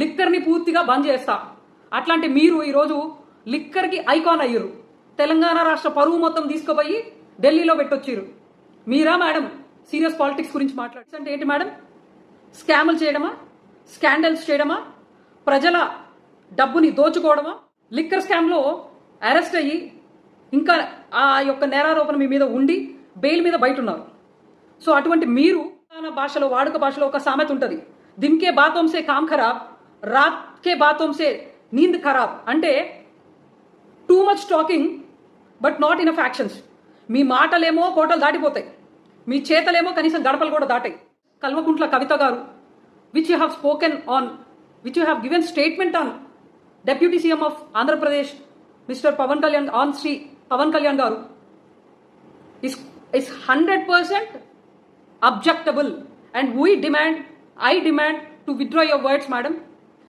లిక్కర్ని పూర్తిగా బంద్ చేస్తా. అట్లాంటి మీరు ఈరోజు లిక్కర్కి ఐకాన్ అయ్యారు తెలంగాణ రాష్ట్ర పరువు మొత్తం తీసుకుపోయి ఢిల్లీలో పెట్టొచ్చారు మీరా మేడం? సీరియస్ పాలిటిక్స్ గురించి మాట్లాడి. అంటే ఏంటి మేడం? స్కాములు చేయడమా? స్కాండల్స్ చేయడమా? ప్రజల డబ్బుని దోచుకోవడమా? లిక్కర్ స్కామ్లో అరెస్ట్ అయ్యి ఇంకా ఆ యొక్క నేరారోపణ మీ మీద ఉండి బెయిల్ మీద బయట ఉన్నారు సో అటువంటి మీరు భాషలో వాడుక భాషలో ఒక సామెత ఉంటుంది. దింకే బాతోంసే కామ్ ఖరాబ్ రాత్కే బాతోంసే నీంద్ ఖరాబ్ అంటే too much talking but not in factions మీ మాటలేమో కోటలు దాటిపోతాయి. మీ చేతలేమో కనీసం గడపలు కూడా దాటాయి. Kalvakuntla Kavitha garu which you have spoken on which you have given statement on deputy CM of Andhra Pradesh mister Pavan Kalyan on Shri Pavan Kalyan garu is is hundred percent objectable and we demand I demand to withdraw your words madam